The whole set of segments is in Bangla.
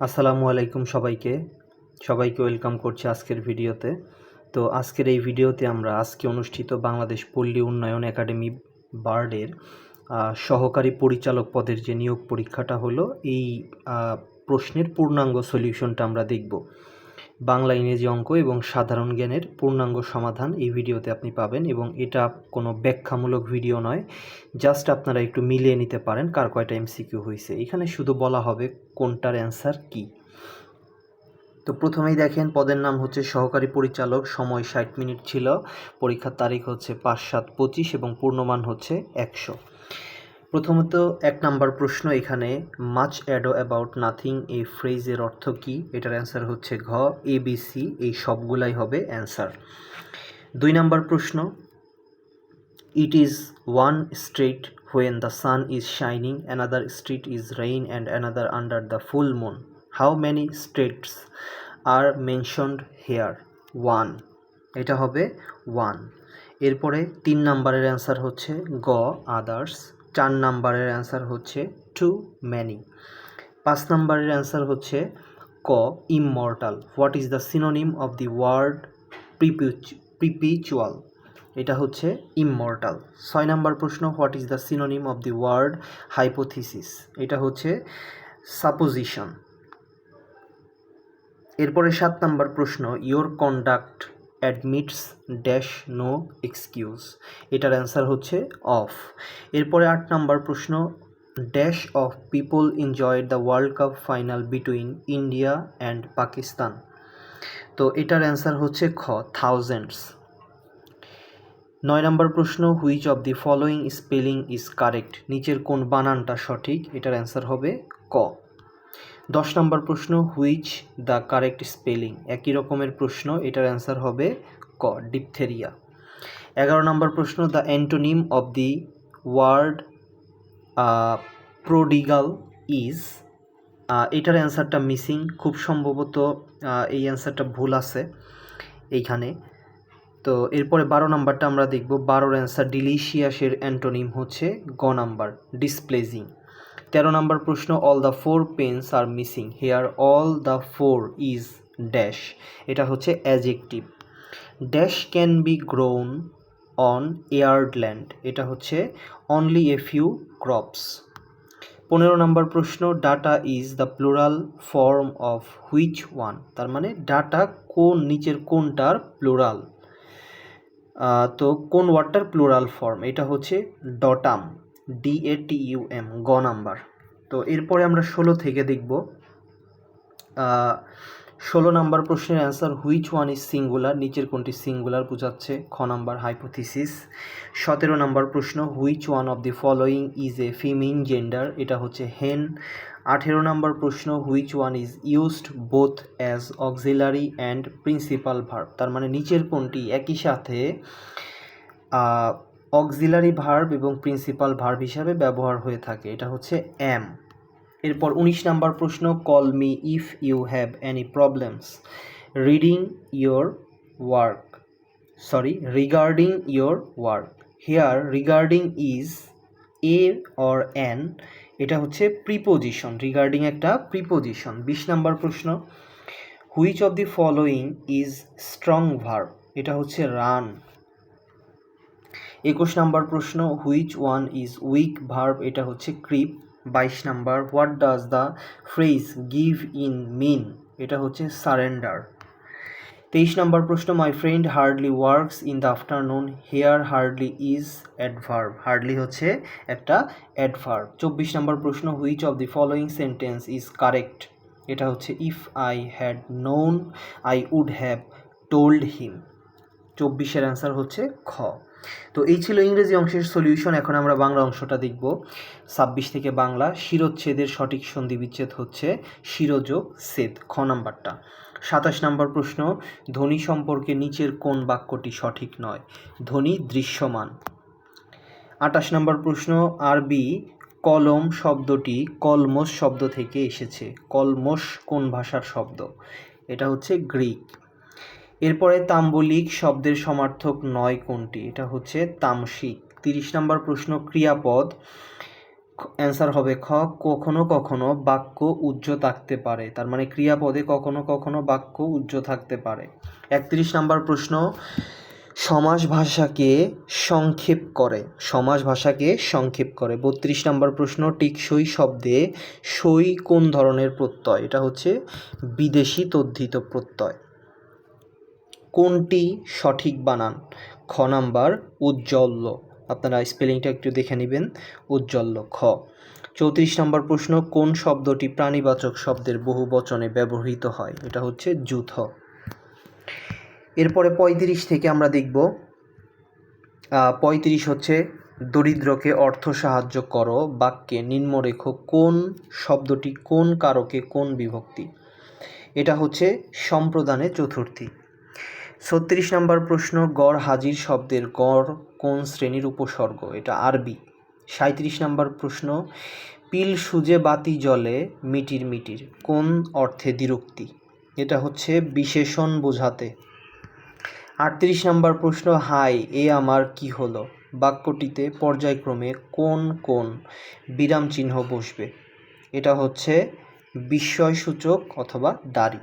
আসসালামু আলাইকুম সবাইকে। সবাইকে ওয়েলকাম করছি আজকের ভিডিওতে। তো আজকের এই ভিডিওতে আমরা আজকে অনুষ্ঠিত বাংলাদেশ পল্লী উন্নয়ন একাডেমি বার্ডের সহকারী পরিচালক পদের যে নিয়োগ পরীক্ষাটা হলো, এই প্রশ্নের পূর্ণাঙ্গ সলিউশনটা আমরা দেখব। বাংলা ইংরেজি অঙ্ক এবং সাধারণ জ্ঞানের পূর্ণাঙ্গ সমাধান এই ভিডিওতে আপনি পাবেন এবং এটা কোনো ব্যাখ্যামূলক ভিডিও নয়। জাস্ট আপনারা একটু মিলিয়ে নিতে পারেন কার কয়টা এমসিকিউ হয়েছে এখানে শুধু বলা হবে কোনটার অ্যান্সার কি। তো প্রথমেই দেখেন, পদের নাম হচ্ছে সহকারী পরিচালক, সময় ষাট মিনিট ছিল, পরীক্ষার তারিখ হচ্ছে পাঁচ সাত পঁচিশ এবং পূর্ণমান হচ্ছে একশো। প্রথমত এক নাম্বার প্রশ্ন এখানে মাচ অ্যাডো অ্যাবাউট নাথিং এই ফ্রেজের অর্থ কি? এটার অ্যান্সার হচ্ছে ঘ এ বি সি এই সবগুলাই হবে অ্যান্সার দুই নাম্বার প্রশ্ন it is one street when the sun is shining another street is rain and another under the full moon how many streets are mentioned here one এটা হবে ওয়ান এরপরে তিন নাম্বারের অ্যান্সার হচ্ছে গ আদার্স চার নাম্বারের অ্যান্সার হচ্ছে টু ম্যানি। পাঁচ নাম্বারের অ্যান্সার হচ্ছে ক, immortal. What is the synonym of the word perpetual? এটা হচ্ছে ইমমর্টাল। ছয় নাম্বার প্রশ্ন, what is the synonym of the word hypothesis? এটা হচ্ছে সাপোজিশন। এরপরে সাত নাম্বার প্রশ্ন your conduct admits dash no excuse এটার অ্যান্সার হচ্ছে অফ এরপরে আট নাম্বার প্রশ্ন dash of people enjoyed the world cup final between India and Pakistan তো এটার অ্যান্সার হচ্ছে খ থাউজেন্ডস নয় নম্বর প্রশ্ন which of the following spelling is correct নিচের কোন বানানটা সঠিক? এটার অ্যান্সার হবে ক। দশ নম্বর প্রশ্ন হুইচ দ্য কারেক্ট স্পেলিং একই রকমের প্রশ্ন, এটার অ্যান্সার হবে ক ডিপথেরিয়া এগারো নম্বর প্রশ্ন the antonym of the word prodigal is এটার অ্যান্সারটা মিসিং খুব সম্ভবত এই অ্যান্সারটা ভুল আছে এইখানে। তো এরপরে বারো নাম্বারটা আমরা দেখব, বারোর অ্যান্সার ডিলিশিয়াসের অ্যান্টোনিম হচ্ছে গ নাম্বার ডিসপ্লেজিং তেরো নাম্বার প্রশ্ন all the four pens are missing here all the four is dash এটা হচ্ছে adjective dash can be grown on Ireland এটা হচ্ছে অনলি এ ফিউ ক্রপস পনেরো নম্বর প্রশ্ন data is the plural form of which one তার মানে ডাটা কোন নিচের কোনটার প্লুরাল তো কোন ওয়ার্ডটার প্লুরাল ফর্ম এটা হচ্ছে datum D A T U M গ নাম্বার। তো এরপরে আমরা ষোলো থেকে দেখব। ষোলো নাম্বার প্রশ্নের answer which one is singular নিচের কোনটি সিঙ্গুলার বোঝাচ্ছে? খ নাম্বার হাইপোথিসিস সতেরো নাম্বার প্রশ্ন which one of the following is a feminine gender এটা হচ্ছে হেন আঠেরো নাম্বার প্রশ্ন which one is used both as auxiliary and principal verb তার মানে নিচের কোনটি একই সাথে অক্সিলারি ভার্ব এবং প্রিন্সিপাল ভার্ব হিসাবে ব্যবহার হয়ে থাকে। এটা হচ্ছে অ্যাম এরপর উনিশ নাম্বার প্রশ্ন, call me if you have any problems. Reading your work. Sorry, regarding your work. Here regarding is a or an এটা হচ্ছে প্রিপোজিশন, রিগার্ডিং একটা প্রিপোজিশন। বিশ নাম্বার প্রশ্ন, which of the following is strong verb? এটা হচ্ছে রান। একুশ নাম্বার প্রশ্ন which one is weak verb এটা হচ্ছে ক্রিপ বাইশ number what does the phrase give in mean এটা হচ্ছে সারেন্ডার তেইশ নম্বর প্রশ্ন my friend hardly works in the afternoon here hardly is adverb hardly হচ্ছে একটা অ্যাডভার্ব চব্বিশ নম্বর প্রশ্ন which of the following sentence is correct এটা হচ্ছে if I had known I would have told him চব্বিশের অ্যান্সার হচ্ছে খ। তো এই ছিল ইংরেজি অংশের সলিউশন এখন আমরা বাংলা অংশটা দেখব। ছাব্বিশ থেকে বাংলা, শিরোচ্ছেদের সঠিক সন্ধি বিচ্ছেদ হচ্ছে শিরোযোগ, সেদ, খ নাম্বারটা। সাতাশ নম্বর প্রশ্ন, ধ্বনি সম্পর্কে নিচের কোন বাক্যটি সঠিক নয়? ধ্বনি দৃশ্যমান। আটাশ নম্বর প্রশ্ন, আরবি কলম শব্দটি কলমস শব্দ থেকে এসেছে। কলমস কোন ভাষার শব্দ? এটা হচ্ছে গ্রিক। এরপরে তাম্বলিক শব্দের সমার্থক নয় কোনটি? এটা হচ্ছে তামসিক। তিরিশ নম্বর প্রশ্ন, ক্রিয়াপদ। অ্যান্সার হবে খ, কখনো কখনো বাক্য উজ্জ থাকতে পারে। তার মানে ক্রিয়াপদে কখনো কখনো বাক্য উজ্জ থাকতে পারে। একত্রিশ নাম্বার প্রশ্ন সমাজ ভাষাকে সংক্ষেপ করে। সমাজ ভাষাকে সংক্ষেপ করে। বত্রিশ নাম্বার প্রশ্ন, টিকসই শব্দে সই কোন ধরনের প্রত্যয়? এটা হচ্ছে বিদেশি তদ্ধিত প্রত্যয়। কোনটি সঠিক বানান? খ নাম্বার উজ্জ্বল্য আপনারা স্পেলিংটা একটু দেখে নেবেন। উজ্জ্বল্য খ। চৌত্রিশ নম্বর প্রশ্ন, কোন শব্দটি প্রাণীবাচক শব্দের বহু বচনে ব্যবহৃত হয়? এটা হচ্ছে যুথ। এরপরে পঁয়ত্রিশ থেকে আমরা দেখব পঁয়ত্রিশ হচ্ছে, দরিদ্রকে অর্থ সাহায্য করো, বাক্যে নিম্নরেখ কোন শব্দটি কোন কারকে কোন বিভক্তি? এটা হচ্ছে সম্প্রদানে চতুর্থী। ছত্রিশ নম্বর প্রশ্ন, গড় হাজির শব্দের গড় কোন শ্রেণির উপসর্গ? এটা আরবি। সাঁত্রিশ নম্বর প্রশ্ন, পিল সুজে বাতি জলে মিটির মিটির, কোন অর্থে দ্বিরুক্তি? এটা হচ্ছে বিশেষণ বোঝাতে। আটত্রিশ নম্বর প্রশ্ন, হাই, এ আমার কি হলো? বাক্যটিতে পর্যায়ক্রমে কোন কোন বিরাম চিহ্ন বসবে? এটা হচ্ছে বিস্ময়সূচক অথবা দাড়ি।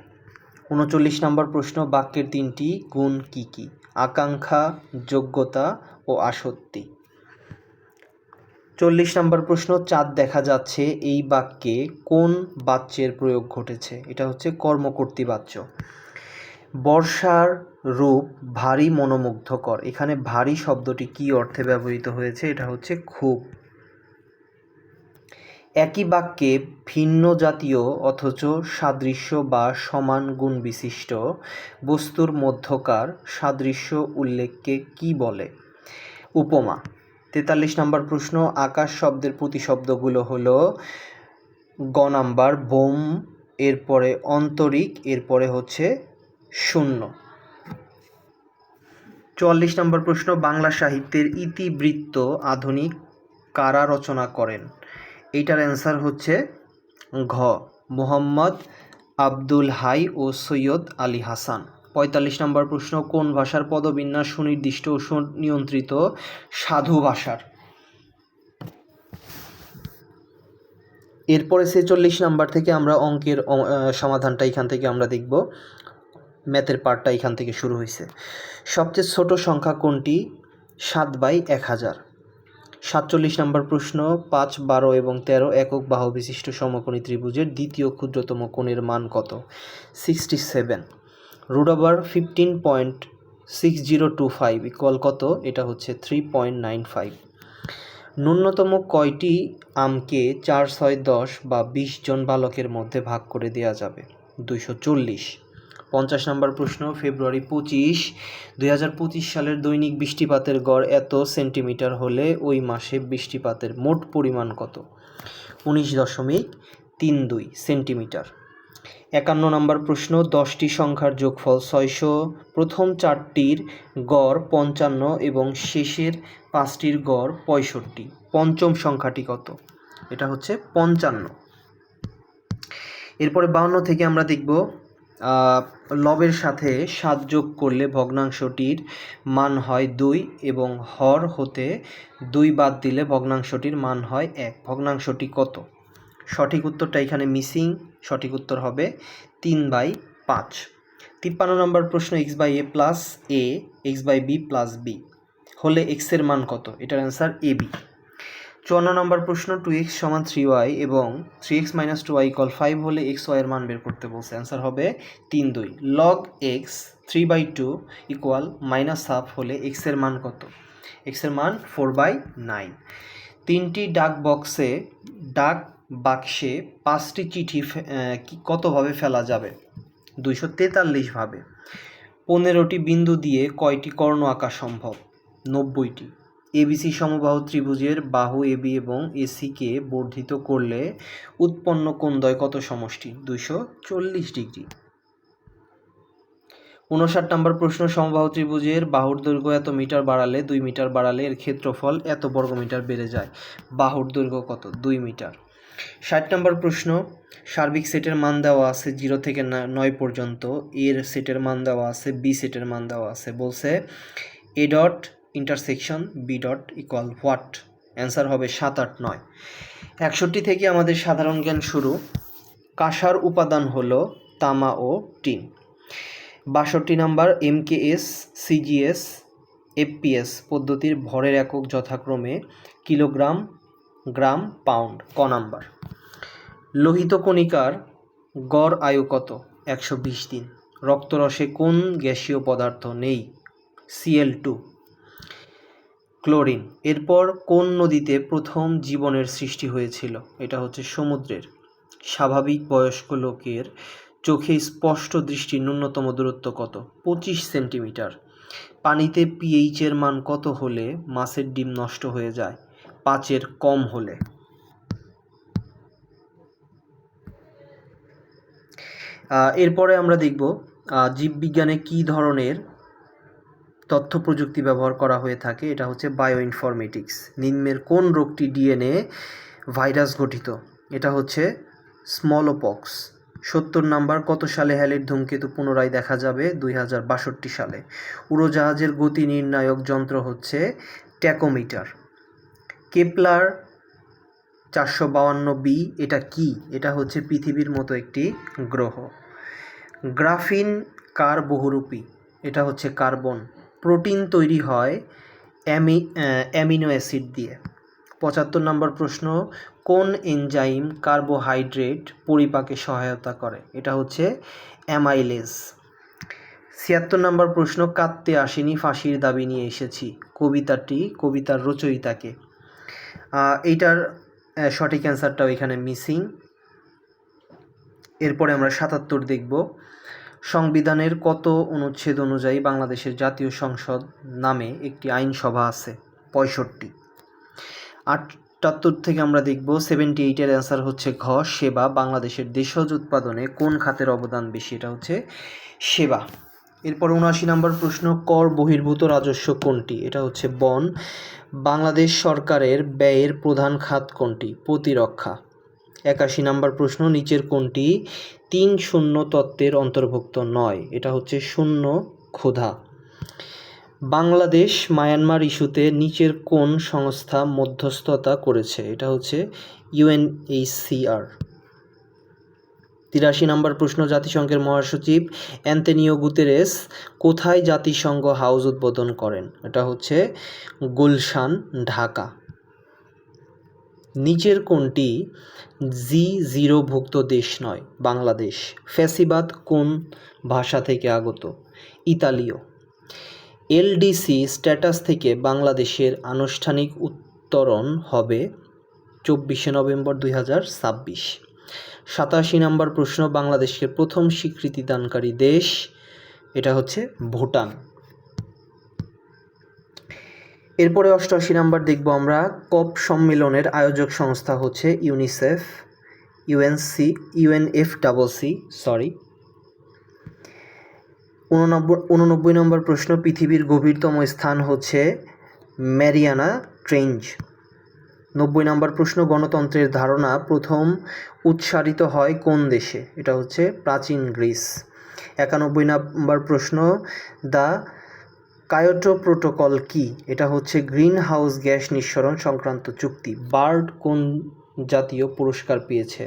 উনচল্লিশ নম্বর প্রশ্ন, বাক্যের তিনটি গুণ কি কি? আকাঙ্ক্ষা, যোগ্যতা ও আসক্তি। চল্লিশ নম্বর প্রশ্ন, চাঁদ দেখা যাচ্ছে, এই বাক্যে কোন বাচ্যের প্রয়োগ ঘটেছে? এটা হচ্ছে কর্মকর্তী বাচ্য বর্ষার রূপ ভারী মনোমুগ্ধকর। এখানে ভারী শব্দটি কি অর্থে ব্যবহৃত হয়েছে? এটা হচ্ছে খুব। একই বাক্যে ভিন্ন জাতীয় অথচ সাদৃশ্য বা সমান গুণ বিশিষ্ট বস্তুর মধ্যকার সাদৃশ্য উল্লেখকে কি বলে? উপমা। তেতাল্লিশ নম্বর প্রশ্ন, আকাশ শব্দের প্রতিশব্দগুলো হলো গ নাম্বার বোম, এরপরে অন্তরিক, এরপরে হচ্ছে শূন্য। চুয়াল্লিশ নম্বর প্রশ্ন, বাংলা সাহিত্যের ইতিবৃত্ত আধুনিক কারা রচনা করেন? এইটার অ্যান্সার হচ্ছে ঘ, মোহাম্মদ আব্দুল হাই ও সৈয়দ আলী হাসান। পঁয়তাল্লিশ নম্বর প্রশ্ন, কোন ভাষার পদবিন্যাস সুনির্দিষ্ট ও সুনিয়ন্ত্রিত সাধু ভাষার? এরপরে ছেচল্লিশ নাম্বার থেকে আমরা অঙ্কের সমাধানটা এখান থেকে আমরা দেখব। ম্যাথের পার্টটা এখান থেকে শুরু হয়েছে সবচেয়ে ছোট সংখ্যা কোনটি? সাত বাই এক হাজার। সাতচল্লিশ নম্বর প্রশ্ন, পাঁচ, বারো এবং তেরো একক বাহু বিশিষ্ট সমকোণী ত্রিভুজের দ্বিতীয় ক্ষুদ্রতম কোণের মান কত? Sixty seven root over fifteen point six zero two five equal কত? এটা হচ্ছে থ্রি পয়েন্ট নাইন ফাইভ ন্যূনতম কয়টি আমকে চার, ছয়, দশ বা বিশ জন বালকের মধ্যে ভাগ করে দেওয়া যাবে? দুইশো চল্লিশ। পঞ্চাশ নম্বর প্রশ্ন, ফেব্রুয়ারি পঁচিশ, দুই সালের দৈনিক বৃষ্টিপাতের গড় এত সেন্টিমিটার হলে ওই মাসে বৃষ্টিপাতের মোট পরিমাণ কত? উনিশ দশমিক তিন দুই সেন্টিমিটার। একান্ন নম্বর প্রশ্ন, দশটি সংখ্যার যোগফল ছয়শো, প্রথম চারটির গড় পঞ্চান্ন এবং শেষের পাঁচটির গড় পঁয়ষট্টি। পঞ্চম সংখ্যাটি কত? এটা হচ্ছে পঞ্চান্ন। এরপরে বাউন্ন থেকে আমরা দেখব লবের সাথে সাত যোগ করলে ভগ্নাংশটির মান হয় দুই এবং হর হতে দুই বাদ দিলে ভগ্নাংশটির মান হয় এক। ভগ্নাংশটি কত? সঠিক উত্তরটা এখানে মিসিং সঠিক উত্তর হবে তিন বাই পাঁচ। তিপ্পান্ন নম্বর প্রশ্ন x by a plus a x by b plus b হলে এক্সের মান কত? এটার অ্যান্সার এ বি চুয়ান্ন নম্বর প্রশ্ন টু এক্স সমান থ্রি ওয়াই এবং three x minus two y equal five হলে এক্স ওয়াইয়ের মান বের করতে বলছে। অ্যান্সার হবে তিন দুই। Log x three by two equal minus half হলে এক্সের মান কত? এক্সের মান ফোর বাই নাইন তিনটি ডাক বক্সে ডাক বাক্সে পাঁচটি চিঠি কতভাবে ফেলা যাবে? দুইশো তেতাল্লিশভাবে পনেরোটি বিন্দু দিয়ে কয়টি কর্ণ আঁকা সম্ভব? নব্বইটি। এবিসি সমবাহু ত্রিভুজের বাহু এবি এবং এসিকে বর্ধিত করলে উৎপন্ন কোণদ্বয় কত সমষ্টি? দুইশো চল্লিশ ডিগ্রি। উনষাট নম্বর প্রশ্ন, সমবাহু ত্রিভুজের বাহুর দৈর্ঘ্য এত মিটার বাড়ালে দুই মিটার বাড়ালে এর ক্ষেত্রফল এত বর্গমিটার বেড়ে যায়। বাহুর দৈর্ঘ্য কত? দুই মিটার। ষাট নম্বর প্রশ্ন, সার্বিক সেটের মান দেওয়া আছে জিরো থেকে নয় পর্যন্ত। এর সেটের মান দেওয়া আছে, বি সেটের মান দেওয়া আছে। বলছে, a dot intersection b dot equal what answer হবে সাত আট নয়। একষট্টি থেকে আমাদের সাধারণ জ্ঞান শুরু। কাঁসার উপাদান হলো তামা ও টিন। বাষট্টি নাম্বার এমকেএস সিজিএস এফপিএস পদ্ধতির ভরের একক যথাক্রমে কিলোগ্রাম, গ্রাম, পাউন্ড, ক নাম্বার। লোহিত কণিকার গড় আয়ু কত? একশো বিশ দিন। রক্তরসে কোন গ্যাসীয় পদার্থ নেই? CL two chlorine. এরপর কোন নদীতে প্রথম জীবনের সৃষ্টি হয়েছিল? এটা হচ্ছে সমুদ্রের। স্বাভাবিক বয়স্ক লোকের চোখে স্পষ্ট দৃষ্টির ন্যূনতম দূরত্ব কত? পঁচিশ সেন্টিমিটার। পানিতে পিএইচের মান কত হলে মাছের ডিম নষ্ট হয়ে যায়? পাঁচের কম হলে। এরপরে আমরা দেখব জীববিজ্ঞানে কী ধরনের তথ্য প্রযুক্তি ব্যবহার করা হয়ে থাকে, এটা হচ্ছে বায়ো ইনফরমেটিক্স নিম্নের কোন রোগটি ডিএনএ ভাইরাস গঠিত? এটা হচ্ছে স্মলপক্স সত্তর নাম্বার, কত সালে হ্যালির ধূমকেতু পুনরায় দেখা যাবে? দুই হাজার বাষট্টি সালে। উড়োজাহাজের গতি নির্ণায়ক যন্ত্র হচ্ছে ট্যাকোমিটার। কেপলার চারশো বাউান্ন বি, এটা কি? এটা হচ্ছে পৃথিবীর মতো একটি গ্রহ। গ্রাফিন কার বহুরূপী? এটা হচ্ছে কার্বন। প্রোটিন তৈরি হয় অ্যামি অ্যামিনো অ্যাসিড দিয়ে। পঁচাত্তর নম্বর প্রশ্ন, কোন এনজাইম কার্বোহাইড্রেট পরিপাকে সহায়তা করে? এটা হচ্ছে অ্যামাইলেজ। ছিয়াত্তর নম্বর প্রশ্ন, কাঁদতে আসেনি, ফাঁসির দাবি নিয়ে এসেছি। কবিতাটি, কবিতার রচয়িতাকে। এইটার সঠিক অ্যান্সারটাও এখানে মিসিং। এরপরে আমরা সাতাত্তর দেখব। সংবিধানের কত অনুচ্ছেদ অনুযায়ী বাংলাদেশের জাতীয় সংসদ নামে একটি আইনসভা আছে? পঁয়ষট্টি। আটাত্তর থেকে আমরা দেখব সেভেন্টি এইটের অ্যান্সার হচ্ছে ঘ, সেবা। বাংলাদেশের দেশজ উৎপাদনে কোন খাতের অবদান বেশি? এটা হচ্ছে সেবা। এরপর উনআশি নম্বর প্রশ্ন, কর বহির্ভূত রাজস্ব কোনটি? এটা হচ্ছে বন। বাংলাদেশ সরকারের ব্যয়ের প্রধান খাত কোনটি? প্রতিরক্ষা। একাশি নাম্বার প্রশ্ন, নিচের কোনটি? তিন শূন্য তত্ত্বের অন্তর্ভুক্ত নয়, এটা হচ্ছে শূন্য ক্ষুধা। বাংলাদেশ মায়ানমার ইস্যুতে নিচের কোন সংস্থা মধ্যস্থতা করেছে? এটা হচ্ছে ইউএনএইচসিআর তিরাশি নম্বর প্রশ্ন, জাতিসংঘের মহাসচিব অ্যান্টনিও গুতেরেস কোথায় জাতিসংঘ হাউস উদ্বোধন করেন? এটা হচ্ছে গুলশান, ঢাকা। নিচের কোনটি জি জিরোভুক্ত দেশ নয়, বাংলাদেশ। ফ্যাসিবাদ কোন ভাষা থেকে আগত? ইতালীয়। এলডিসি স্ট্যাটাস থেকে বাংলাদেশের আনুষ্ঠানিক উত্তরণ হবে চব্বিশে নভেম্বর দুই হাজার ছাব্বিশ। সাতাশি নম্বর প্রশ্ন বাংলাদেশের প্রথম স্বীকৃতিদানকারী দেশ, এটা হচ্ছে ভুটান। এরপরে অষ্টআশি নাম্বার দেখব আমরা। কপ সম্মেলনের আয়োজক সংস্থা হচ্ছে UNICEF, UNC UNF double C sorry. উননব্বই নম্বর প্রশ্ন, পৃথিবীর গভীরতম স্থান হচ্ছে ম্যারিয়ানা, ট্রেঞ্জ। নব্বই নম্বর প্রশ্ন, গণতন্ত্রের ধারণা প্রথম উৎসারিত হয় কোন দেশে? এটা হচ্ছে প্রাচীন গ্রিস। একানব্বই নম্বর প্রশ্ন, দ্য কায়োটো প্রোটোকল কি? এটা হচ্ছে গ্রিন হাউস গ্যাস নিঃসরণ সংক্রান্ত চুক্তি। বার্ড কোন জাতীয় পুরস্কার পেয়েছে?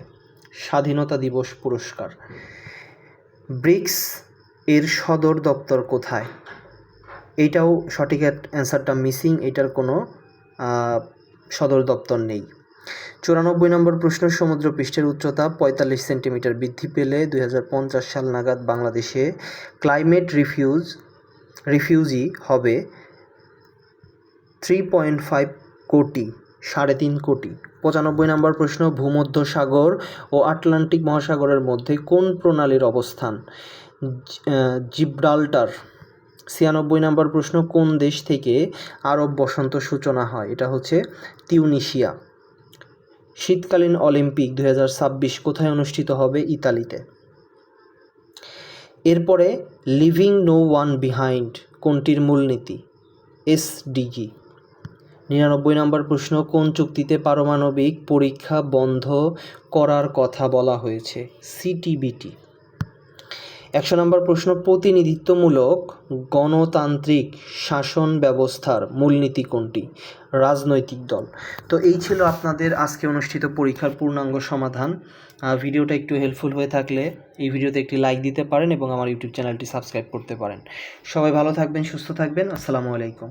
স্বাধীনতা দিবস পুরস্কার। ব্রিক্স এর সদর দপ্তর কোথায়? এইটাও সঠিক অ্যান্সারটা মিসিং, এটার কোনো সদর দপ্তর নেই। চুরানব্বই নম্বর প্রশ্ন সমুদ্র পৃষ্ঠের উচ্চতা পঁয়তাল্লিশ সেন্টিমিটার বৃদ্ধি পেলে দু হাজার পঞ্চাশ সাল নাগাদ বাংলাদেশে ক্লাইমেট রিফিউজ রিফিউজি হবে থ্রি পয়েন্ট ফাইভ কোটি, সাড়ে তিন কোটি। পঁচানব্বই নম্বর প্রশ্ন ভূমধ্য সাগর ও আটলান্টিক মহাসাগরের মধ্যে কোন প্রণালীর অবস্থান? জিব্রাল্টার। ছিয়ানব্বই নম্বর প্রশ্ন, কোন দেশ থেকে আরব বসন্ত সূচনা হয়? এটা হচ্ছে তিউনিশিয়া শীতকালীন অলিম্পিক দু হাজার ছাব্বিশ কোথায় অনুষ্ঠিত হবে? ইতালিতে। এরপরে লিভিং নো ওয়ান বিহাইন্ড কোনটির মূলনীতি? এসডিজি নিরানব্বই নম্বর প্রশ্ন, কোন চুক্তিতে পারমাণবিক পরীক্ষা বন্ধ করার কথা বলা হয়েছে? সিটিবিটি একশো নম্বর প্রশ্ন, প্রতিনিধিত্বমূলক গণতান্ত্রিক শাসন ব্যবস্থার মূলনীতি কোনটি? রাজনৈতিক দল। তো এই ছিল আপনাদের আজকে অনুষ্ঠিত পরীক্ষার পূর্ণাঙ্গ সমাধান। ভিডিওটা একটু হেল্পফুল হয়ে থাকলে এই ভিডিওতে একটি লাইক দিতে পারেন এবং আমার ইউটিউব চ্যানেলটি সাবস্ক্রাইব করতে পারেন। সবাই ভালো থাকবেন, সুস্থ থাকবেন। আসসালামু আলাইকুম।